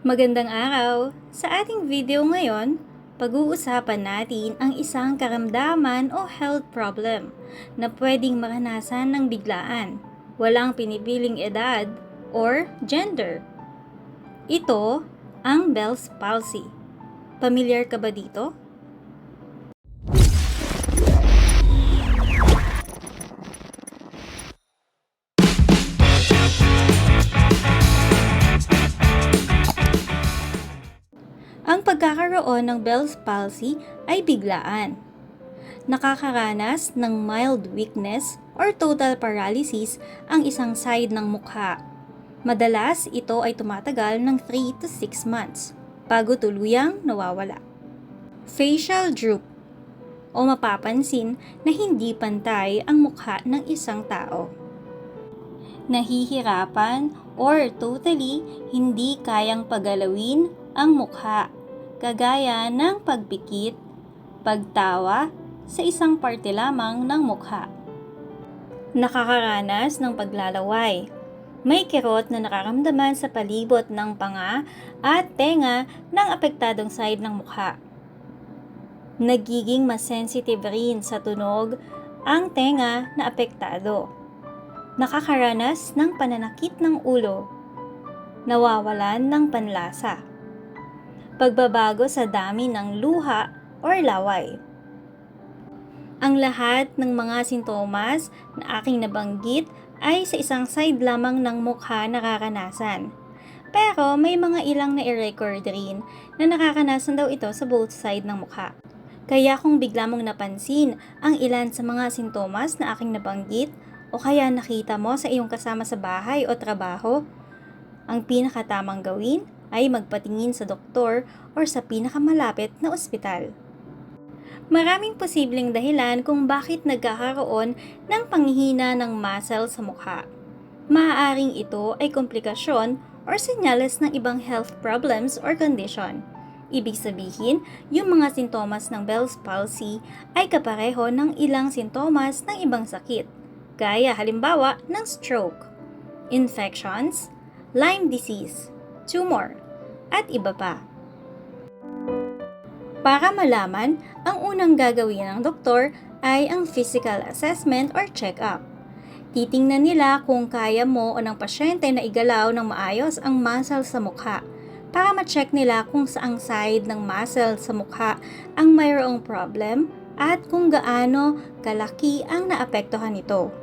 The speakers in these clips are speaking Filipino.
Magandang araw! Sa ating video ngayon, pag-uusapan natin ang isang karamdaman o health problem na pwedeng maranasan ng biglaan, walang pinipiling edad or gender. Ito ang Bell's palsy. Pamilyar ka ba dito? Pagkakaroon ng Bell's palsy ay biglaan. Nakakaranas ng mild weakness or total paralysis ang isang side ng mukha. Madalas ito ay tumatagal ng 3 to 6 months bago tuluyang nawawala. Facial droop o mapapansin na hindi pantay ang mukha ng isang tao. Nahihirapan or totally hindi kayang pagalawin ang mukha, kagaya ng pagpikit, pagtawa sa isang parte lamang ng mukha. Nakakaranas ng paglalaway. May kirot na nakaramdaman sa palibot ng panga at tenga ng apektadong side ng mukha. Nagiging mas sensitive rin sa tunog ang tenga na apektado. Nakakaranas ng pananakit ng ulo. Nawawalan ng panlasa pagbabago sa dami ng luha or laway. Ang lahat ng mga sintomas na aking nabanggit ay sa isang side lamang ng mukha nakakanasan. Pero may mga ilang na i-record rin na nakakanasan daw ito sa both side ng mukha. Kaya kung bigla mong napansin ang ilan sa mga sintomas na aking nabanggit o kaya nakita mo sa iyong kasama sa bahay o trabaho, ang pinakatamang gawin ay magpatingin sa doktor or sa pinakamalapit na ospital. Maraming posibleng dahilan kung bakit nagkakaroon ng panghihina ng muscle sa mukha. Maaaring ito ay komplikasyon or senyales ng ibang health problems or condition. Ibig sabihin, yung mga sintomas ng Bell's palsy ay kapareho ng ilang sintomas ng ibang sakit, gaya halimbawa ng stroke, infections, Lyme disease, tumor, at iba pa. Para malaman, ang unang gagawin ng doktor ay ang physical assessment or check-up. Titingnan nila kung kaya mo o ng pasyente na igalaw ng maayos ang muscle sa mukha para ma-check nila kung saang side ng muscle sa mukha ang mayroong problem at kung gaano kalaki ang naapektuhan nito.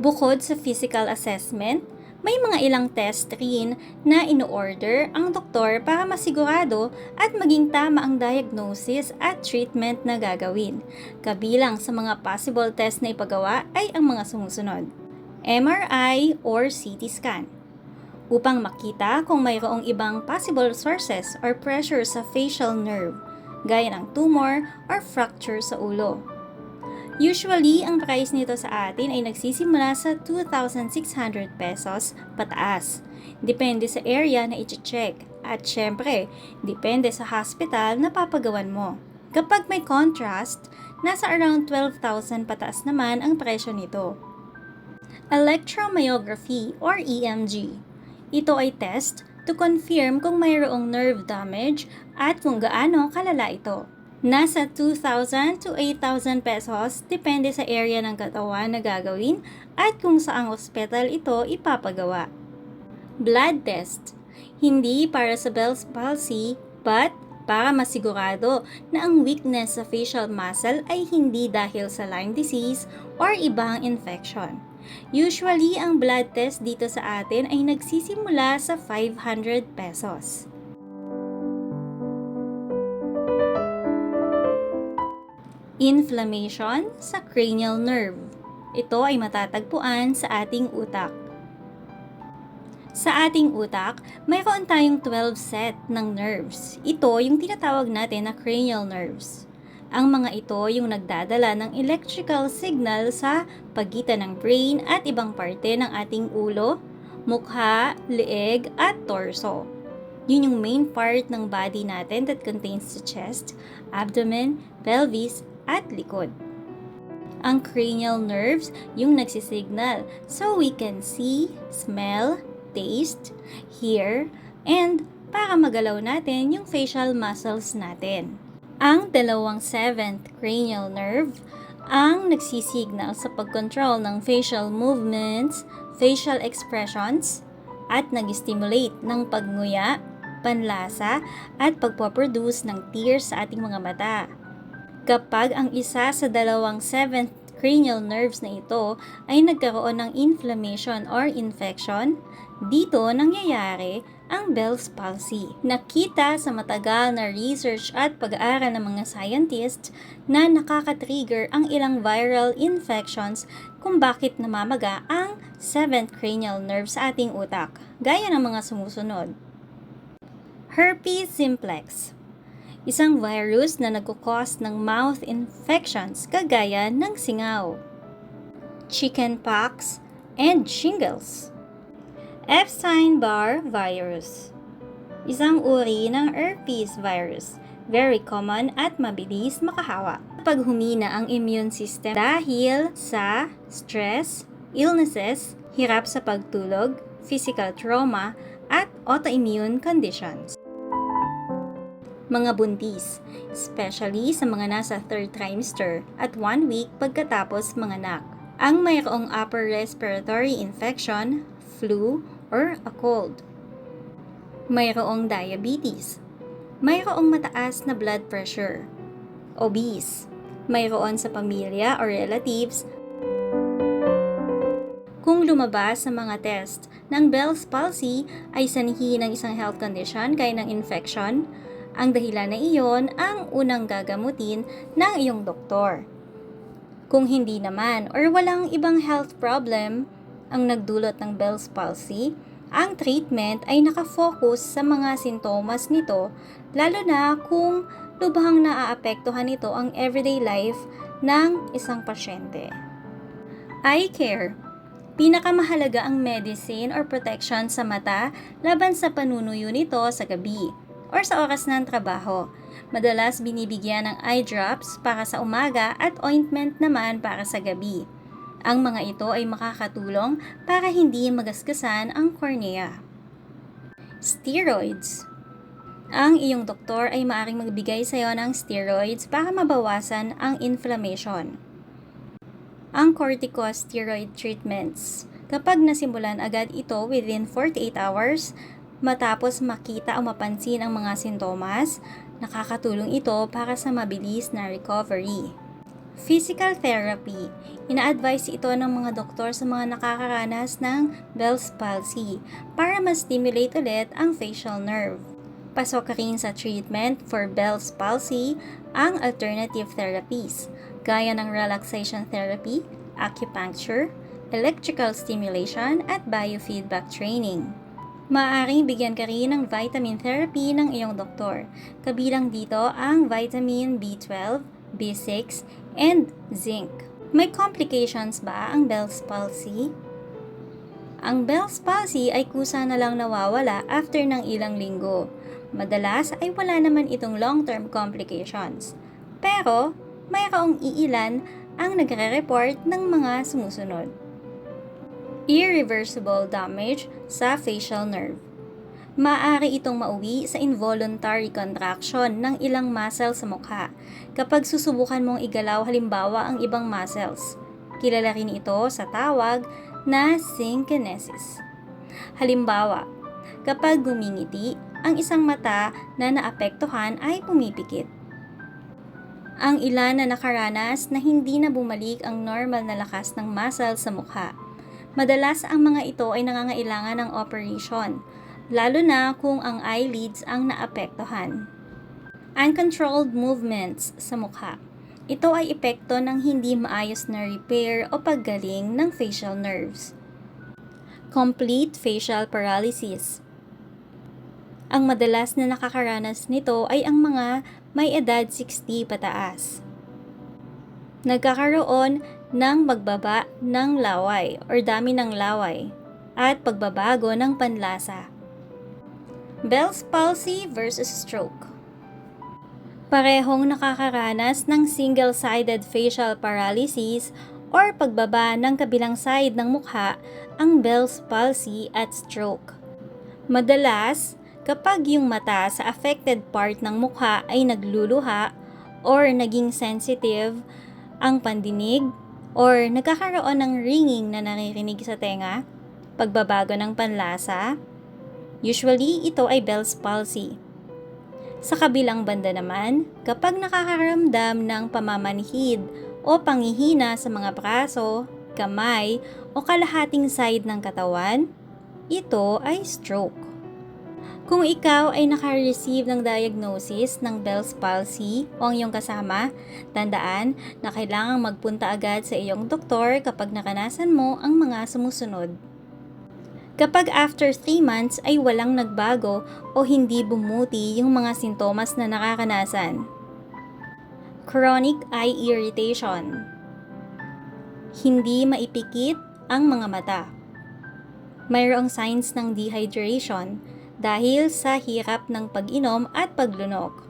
Bukod sa physical assessment, may mga ilang test rin na ino-order ang doktor para masigurado at maging tama ang diagnosis at treatment na gagawin. Kabilang sa mga possible test na ipagawa ay ang mga sumusunod. MRI or CT scan upang makita kung mayroong ibang possible sources or pressure sa facial nerve, gaya ng tumor or fracture sa ulo. Usually, ang price nito sa atin ay nagsisimula sa 2,600 pesos pataas. Depende sa area na i-check. At syempre, depende sa hospital na papagawan mo. Kapag may contrast, nasa around 12,000 pataas naman ang presyo nito. Electromyography or EMG. Ito ay test to confirm kung mayroong nerve damage at kung gaano kalala ito. Nasa 2,000 to 8,000 pesos depende sa area ng katawan na gagawin at kung saang ospital ito ipapagawa. Blood test. Hindi para sa Bell's palsy but para masigurado na ang weakness sa facial muscle ay hindi dahil sa Lyme disease or ibang infection. Usually, ang blood test dito sa atin ay nagsisimula sa 500 pesos. Inflammation sa cranial nerve. Ito ay matatagpuan sa ating utak. Sa ating utak, mayroon tayong 12 set ng nerves. Ito yung tinatawag natin na cranial nerves. Ang mga ito yung nagdadala ng electrical signal sa pagitan ng brain at ibang parte ng ating ulo, mukha, leeg at torso. Yun yung main part ng body natin that contains the chest, abdomen, pelvis, at likod. Ang cranial nerves yung nagsisignal so we can see, smell, taste, hear, and para magalaw natin yung facial muscles natin. Ang dalawang seventh cranial nerve ang nagsisignal sa pag-control ng facial movements, facial expressions, at nag-stimulate ng pagnguya, panlasa, at pagpoproduce ng tears sa ating mga mata. Kapag ang isa sa dalawang seventh cranial nerves na ito ay nagkaroon ng inflammation or infection, dito nangyayari ang Bell's palsy. Nakita sa matagal na research at pag-aaral ng mga scientists na nakaka-trigger ang ilang viral infections kung bakit namamaga ang 7th cranial nerve sa ating utak, gaya ng mga sumusunod. Herpes simplex Isang virus na nagkukos ng mouth infections kagaya ng singaw, chickenpox, and shingles. Epstein-Barr virus. Isang uri ng herpes virus. Very common at mabilis makahawa. Pag humina ang immune system dahil sa stress, illnesses, hirap sa pagtulog, physical trauma, at autoimmune conditions. Mga buntis, especially sa mga nasa third trimester at one week pagkatapos manganak. Ang mayroong upper respiratory infection, flu, or a cold. Mayroong diabetes. Mayroong mataas na blood pressure. Obese. Mayroon sa pamilya or relatives kung lumabas sa mga test ng Bell's palsy ay sanhi ng isang health condition gaya ng infection, ang dahilan na iyon ang unang gagamutin ng iyong doktor. Kung hindi naman or walang ibang health problem ang nagdulot ng Bell's palsy, ang treatment ay nakafocus sa mga sintomas nito lalo na kung lubhang naaapektuhan nito ang everyday life ng isang pasyente. Eye care Pinakamahalaga ang medicine or protection sa mata laban sa panunuyo nito sa gabi or sa oras ng trabaho. Madalas binibigyan ng eye drops para sa umaga at ointment naman para sa gabi. Ang mga ito ay makakatulong para hindi magasgasan ang cornea. Steroids Ang iyong doktor ay maaaring magbigay sa iyo ng steroids para mabawasan ang inflammation ang corticosteroid treatments. Kapag nasimulan agad ito within 48 hours, matapos makita o mapansin ang mga sintomas, nakakatulong ito para sa mabilis na recovery. Physical therapy. Ina-advise ito ng mga doktor sa mga nakakaranas ng Bell's palsy para ma-stimulate ulit ang facial nerve. Pasok rin sa treatment for Bell's palsy ang alternative therapies gaya ng relaxation therapy, acupuncture, electrical stimulation at biofeedback training. Maaaring bigyan ka rin ng vitamin therapy ng iyong doktor. Kabilang dito ang vitamin B12, B6, and zinc. May complications ba ang Bell's palsy? Ang Bell's palsy ay kusa na lang nawawala after ng ilang linggo. Madalas ay wala naman itong long-term complications. Pero, mayroong iilan ang nagre-report ng mga sumusunod. Irreversible damage sa facial nerve. Maaari itong mauwi sa involuntary contraction ng ilang muscle sa mukha kapag susubukan mong igalaw halimbawa ang ibang muscles. Kilala rin ito sa tawag na synkinesis. Halimbawa, kapag gumingiti, ang isang mata na naapektuhan ay pumipikit ang ilan na nakaranas na hindi na bumalik ang normal na lakas ng muscle sa mukha. Madalas ang mga ito ay nangangailangan ng operation, lalo na kung ang eyelids ang naapektuhan. Uncontrolled movements sa mukha. Ito ay epekto ng hindi maayos na repair o paggaling ng facial nerves. Complete facial paralysis. Ang madalas na nakakaranas nito ay ang mga may edad 60 pataas. Nagkakaroon ng magbaba ng laway or dami ng laway at pagbabago ng panlasa. Bell's palsy versus stroke. Parehong nakakaranas ng single-sided facial paralysis or pagbaba ng kabilang side ng mukha ang Bell's palsy at stroke. Madalas, Kapag yung mata sa affected part ng mukha ay nagluluha or naging sensitive ang pandinig or nagkakaroon ng ringing na naririnig sa tenga, pagbabago ng panlasa, usually ito ay Bell's palsy. Sa kabilang banda naman, kapag nakakaramdam ng pamamanhid o panghihina sa mga braso, kamay o kalahating side ng katawan, ito ay stroke. Kung ikaw ay naka-receive ng diagnosis ng Bell's palsy o ang iyong kasama, tandaan na kailangang magpunta agad sa iyong doktor kapag nakanasan mo ang mga sumusunod. Kapag after 3 months ay walang nagbago o hindi bumuti yung mga sintomas na nakakanasan. Chronic eye irritation. Hindi maipikit ang mga mata. Mayroong signs ng dehydration dahil sa hirap ng pag-inom at paglunok.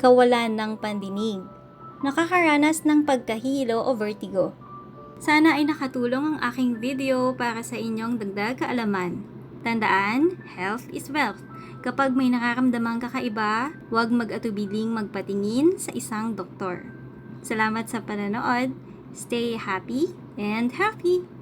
Kawalan ng pandinig. Nakakaranas ng pagkahilo o vertigo. Sana ay nakatulong ang aking video para sa inyong dagdag kaalaman. Tandaan, health is wealth. Kapag may nakaramdamang kakaiba, huwag mag-atubiling magpatingin sa isang doktor. Salamat sa panonood. Stay happy and healthy!